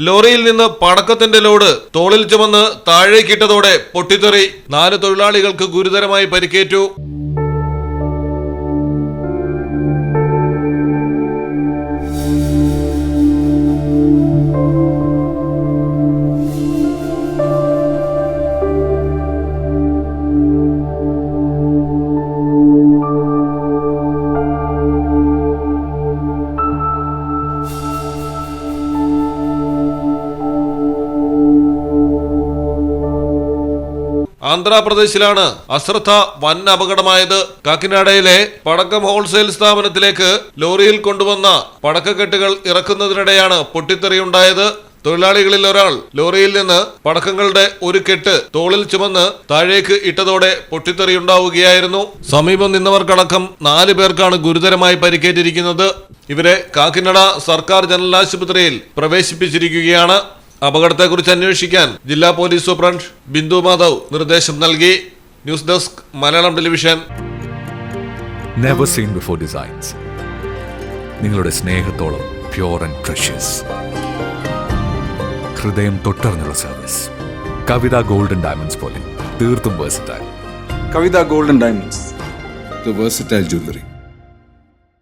ലോറിയിൽ നിന്ന് പടക്കത്തിന്റെ ലോഡ് തോളിൽ ചുമന്ന് താഴേക്കിട്ടതോടെ പൊട്ടിത്തെറി നാല് തൊഴിലാളികൾക്ക് ഗുരുതരമായി പരിക്കേറ്റു ആന്ധ്രാപ്രദേശിലാണ് അശ്രദ്ധ വൻ അപകടമായത്. കാക്കിനാടയിലെ പടക്കം ഹോൾസെയിൽ സ്ഥാപനത്തിലേക്ക് ലോറിയിൽ കൊണ്ടുവന്ന പടക്കക്കെട്ടുകൾ ഇറക്കുന്നതിനിടെയാണ് പൊട്ടിത്തെറിയുണ്ടായത് തൊഴിലാളികളിൽ ഒരാൾ ലോറിയിൽ നിന്ന് പടക്കങ്ങളുടെ ഒരു കെട്ട് തോളിൽ ചുമന്ന് താഴേക്ക് ഇട്ടതോടെ പൊട്ടിത്തെറിയുണ്ടാവുകയായിരുന്നു സമീപം നിന്നവർക്കടക്കം നാല് പേർക്കാണ് ഗുരുതരമായി പരിക്കേറ്റിരിക്കുന്നത്. ഇവരെ കാക്കിനട സർക്കാർ ജനറൽ ആശുപത്രിയിൽ പ്രവേശിപ്പിച്ചിരിക്കുകയാണ്. അപകടത്തെക്കുറിച്ച് അന്വേഷിക്കാൻ ജില്ലാ പോലീസ് സൂപ്രണ്ട് ബിന്ദു മാധവ് നിർദ്ദേശം നൽകി. News desk Malayalam television. Never seen before designs നിങ്ങളുടെ സ്നേഹത്തോളം പ്യോർ ആൻഡ് പ്രഷ്യസ് ഹൃദയം തൊട്ടറിഞ്ഞുള്ള സർവീസ് കവിത ഗോൾഡൻ ഡയമണ്ട്സ് പോലെ തീർത്തും versatile Kavitha golden diamonds the versatile jewellery